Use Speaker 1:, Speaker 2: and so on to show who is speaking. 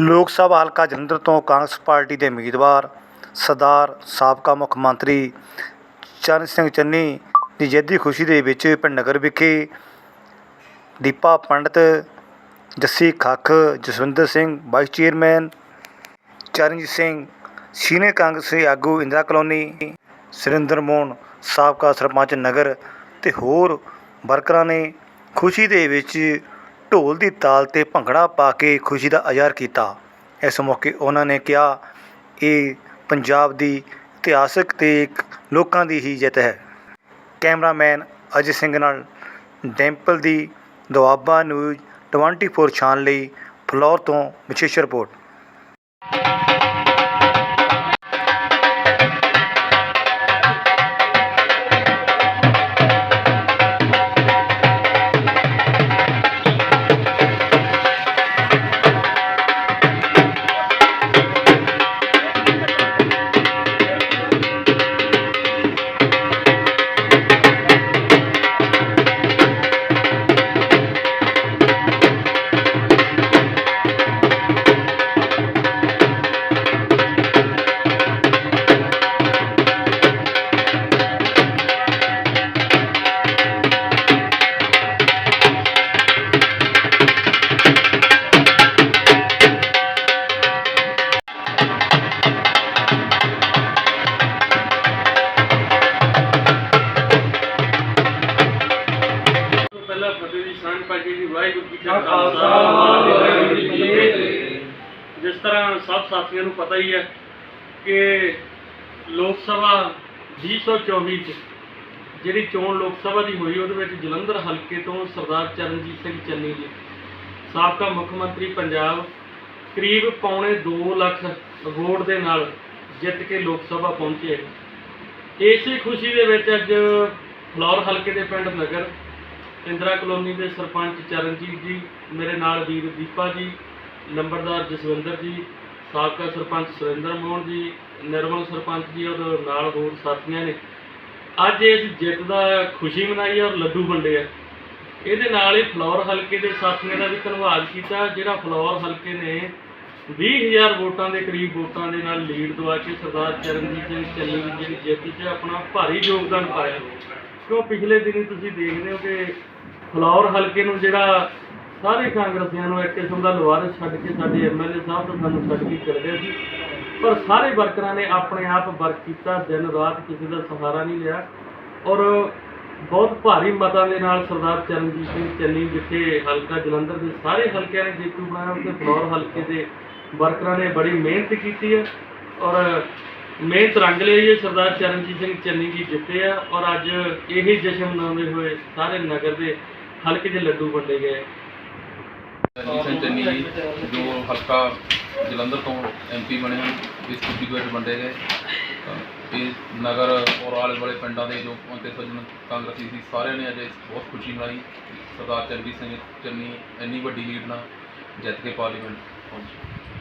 Speaker 1: ਲੋਕ ਸਭਾ ਹਲਕਾ ਜਲੰਧਰ ਤੋਂ ਕਾਂਗਰਸ ਪਾਰਟੀ ਦੇ ਉਮੀਦਵਾਰ ਸਰਦਾਰ ਸਾਬਕਾ ਮੁੱਖ ਮੰਤਰੀ ਚਰਨ ਸਿੰਘ ਚੰਨੀ ਦੀ ਜੱਦੀ ਖੁਸ਼ੀ ਦੇ ਵਿੱਚ ਪਿੰਡ ਨਗਰ ਵਿਖੇ Deepa Pandit, Jassi Khakh, Jaswinder Singh, vice chairman Charanjit Singh, senior ਕਾਂਗਰਸੀ ਆਗੂ ਇੰਦਰਾ ਕਲੋਨੀ, ਸੁਰਿੰਦਰ ਮੋਹਨ, ਸਾਬਕਾ ਸਰਪੰਚ ਨਗਰ ਤੇ ਹੋਰ ਵਰਕਰਾਂ ਨੇ ਖੁਸ਼ੀ ਦੇ ਵਿੱਚ ਢੋਲ ਦੀ ਤਾਲ ਤੇ ਭੰਗੜਾ ਪਾ ਕੇ ਖੁਸ਼ੀ ਦਾ ਇਜ਼ਹਾਰ ਕੀਤਾ। ਇਸ ਮੌਕੇ ਉਹਨਾਂ ਨੇ ਕਿਹਾ, ਇਹ ਪੰਜਾਬ ਦੀ ਇਤਿਹਾਸਕ ਤੇ ਇੱਕ ਲੋਕਾਂ ਦੀ ਹੀ ਜਿੱਤ ਹੈ। ਕੈਮਰਾਮੈਨ ਅਜੇ ਸਿੰਘ ਨਾਲ ਡੈਂਪਲ ਦੀ ਦੁਆਬਾ ਨਿਊਜ਼ 24 ਛਾਨ ਲਈ ਫਲੋਰ ਤੋਂ ਵਿਸ਼ੇਸ਼ ਰਿਪੋਰਟ।
Speaker 2: ਪਹਿਲਾਂ ਫਤਿਹ ਦੀ ਸਾਂਝ ਪਾਜੀ ਦੀ ਵਾਹਿਗੁਰੂ ਜੀ ਕਾ
Speaker 3: ਖਾਲਸਾ,
Speaker 2: ਵਾਹਿਗੁਰੂ ਜੀ ਕੀ
Speaker 3: ਵਾਹਿਗੁਰੂ ਜੀ ਕੀ
Speaker 2: ਫਤਿਹ। ਜਿਸ ਤਰ੍ਹਾਂ ਸਭ ਸਾਥੀਆਂ ਨੂੰ ਪਤਾ ਹੀ ਹੈ ਕਿ ਲੋਕ ਸਭਾ 2024 ਚ ਜਿਹੜੀ ਚੋਣ ਲੋਕ ਸਭਾ ਦੀ ਹੋਈ ਉਹਦੇ ਵਿੱਚ ਜਲੰਧਰ ਹਲਕੇ ਤੋਂ ਸਰਦਾਰ ਚਰਨਜੀਤ ਸਿੰਘ ਚੰਨੀ ਜੀ ਸਾਬਕਾ ਮੁੱਖ ਮੰਤਰੀ ਪੰਜਾਬ ਕਰੀਬ ਪੌਣੇ 2 ਲੱਖ ਵੋਟ ਦੇ ਨਾਲ ਜਿੱਤ ਕੇ ਲੋਕ ਸਭਾ ਪਹੁੰਚੇ। ਇਸੇ ਖੁਸ਼ੀ ਦੇ ਵਿੱਚ ਅੱਜ ਫਲੌਰ ਹਲਕੇ ਦੇ ਪਿੰਡ ਨਗਰ ਇੰਦਰਾ ਕਲੋਨੀ ਦੇ ਸਰਪੰਚ ਚਰਨਜੀਤ ਜੀ, ਮੇਰੇ ਨਾਲ ਵੀਰ ਦੀਪਾ ਜੀ, ਨੰਬਰਦਾਰ ਜਸਵਿੰਦਰ ਜੀ, ਸਾਬਕਾ ਸਰਪੰਚ ਸੁਰਿੰਦਰ ਮੋਹਨ ਜੀ, ਨਿਰਮਲ ਸਰਪੰਚ ਜੀ, ਔਰ ਨਾਲ ਹੋਰ ਸਾਥੀਆਂ ਨੇ। ਅੱਜ ਇਸ ਜਿੱਤ ਦਾ ਖੁਸ਼ੀ ਮਨਾਈ ਔਰ ਲੱਡੂ ਵੰਡੇ ਆ। ਇਹਦੇ ਨਾਲ ਹੀ ਫਲੌਰ ਹਲਕੇ ਦੇ ਸਾਥੀਆਂ ਦਾ ਵੀ ਧੰਨਵਾਦ ਕੀਤਾ, ਜਿਹੜਾ ਫਲੌਰ ਹਲਕੇ ਨੇ 20000 ਵੋਟਾਂ ਦੇ ਕਰੀਬ ਵੋਟਾਂ ਦੇ ਨਾਲ ਲੀਡ ਦਵਾ ਕੇ ਸਰਦਾਰ ਚਰਨਜੀਤ ਸਿੰਘ ਚੰਨੀ ਦੀ ਜਿਹੜੀ ਜਿੱਤ 'ਚ ਆਪਣਾ ਭਾਰੀ ਯੋਗਦਾਨ ਪਾਇਆ। ਕਿਉਂ ਪਿਛਲੇ ਦਿਨੀ ਤੁਸੀਂ ਦੇਖਦੇ ਹੋ ਕਿ ਫਲੌਰ ਹਲਕੇ ਨੂੰ ਜਿਹੜਾ ਸਾਰੇ ਕਾਂਗਰਸੀਆਂ ਨੂੰ ਇੱਕ ਕਿਸਮ ਦਾ ਲਵਾਰਸ ਛੱਡ ਕੇ ਸਾਡੇ ਐਮਐਲਏ ਸਾਹਿਬ ਤੋਂ ਸਾਨੂੰ ਛੱਡ ਕੇ ਚਲੇ ਗਏ ਸੀ। ਪਰ ਸਾਰੇ ਵਰਕਰਾਂ ਨੇ ਆਪਣੇ ਆਪ ਵਰਕ ਕੀਤਾ, ਦਿਨ ਰਾਤ ਕਿਸੇ ਦਾ ਸਹਾਰਾ ਨਹੀਂ ਲਿਆ। ਔਰ ਬਹੁਤ ਭਾਰੀ ਮਤਾਂ ਦੇ ਨਾਲ ਸਰਦਾਰ ਚਰਨਜੀਤ ਸਿੰਘ ਚੰਨੀ ਜਿੱਥੇ ਹਲਕਾ ਜਲੰਧਰ ਦੇ ਸਾਰੇ ਹਲਕਿਆਂ ਨੇ ਜੇਤੂ ਬਣਾਇਆ, ਉੱਥੇ ਫਲੌਰ ਹਲਕੇ ਦੇ ਵਰਕਰਾਂ ਨੇ ਬੜੀ ਮਿਹਨਤ ਕੀਤੀ ਹੈ। ਔਰ ਮਿਹਨਤ ਰੰਗ ਲਈ ਸਰਦਾਰ ਚਰਨਜੀਤ ਸਿੰਘ ਚੰਨੀ ਜੀ ਜਿੱਤੇ ਆ ਔਰ ਅੱਜ ਇਹੀ ਜਸ਼ਨ ਮਨਾਉਂਦੇ ਹੋਏ ਸਾਰੇ ਨਗਰ ਦੇ ਹਲਕੇ ਦੇ ਲੱਡੂ ਵੰਡੇ ਗਏ।
Speaker 3: ਚਰਨਜੀਤ ਸਿੰਘ ਚੰਨੀ ਜੀ, ਜੋ ਹਲਕਾ ਜਲੰਧਰ ਤੋਂ ਐਮਪੀ ਬਣੇ ਹਨ ਇਸ ਖੁਸ਼ੀ ਵਿੱਚ ਵੰਡੇ ਗਏ। ਇਹ ਨਗਰ ਔਰ ਆਲੇ ਵਾਲੇ ਪਿੰਡਾਂ ਦੇ ਜੋ ਅੰਤੇ ਸੱਜਣ ਕਾਂਗਰਸੀ ਸੀ, ਸਾਰਿਆਂ ਨੇ ਅੱਜ ਬਹੁਤ ਖੁਸ਼ੀ ਮਨਾਈ। ਸਰਦਾਰ ਚਰਨਜੀਤ ਸਿੰਘ ਚੰਨੀ ਇੰਨੀ ਵੱਡੀ ਲੀਡ ਨਾਲ ਜਿੱਤ ਕੇ ਪਾਰਲੀਮੈਂਟ ਪਹੁੰਚੇ।